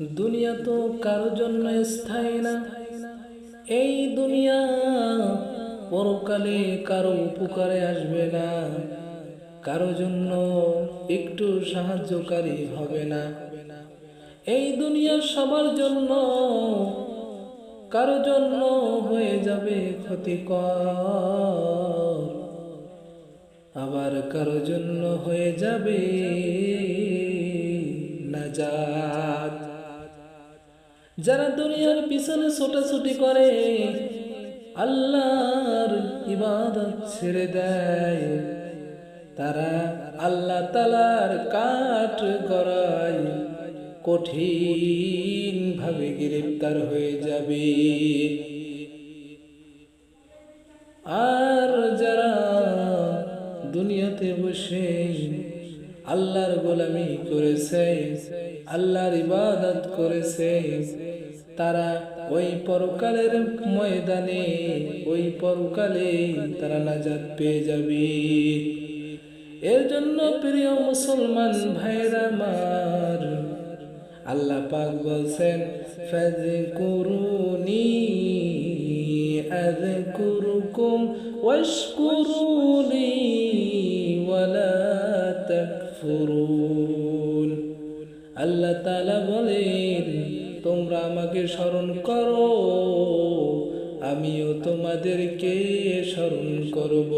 দুনিয়া তো কারও জন্য স্থায়ী না। এই দুনিয়া পরকালে কারও উপকারে আসবে না। কারও জন্য একটু সাহায্যকারী হবে না। এই দুনিয়া সবার জন্য কারও জন্য হয়ে যাবে ক্ষতিকর। আবার কারও জন্য হয়ে যাবে নাজাত। যারা দুনিয়ার পিছনে ছোটাছুটি করে, আল্লাহর ইবাদত ছেড়ে দেয়। তারা আল্লাহ তালার কাঠ গড়ায় কঠিন ভাবে গ্রেপ্তার হয়ে যাবে। আর যারা দুনিয়াতে বসে আল্লাহর গোলামি করেছে, আল্লাহর ইবাদত করেছে। তারা ওই পরকালের ময়দানে, ওই পরকালে তারা নাজাত পেয়ে যাবে। এর জন্য প্রিয় মুসলমান ভাইরা মার আল্লাহ পাক বলছেন, ফাযকুরুনি আযকুরুকুম ওয়াশকুরুনি তাকফুরুন। আল্লাহ তালা বলেন তোমরা আমাকে স্মরণ করো আমিও তোমাদেরকে স্মরণ করব।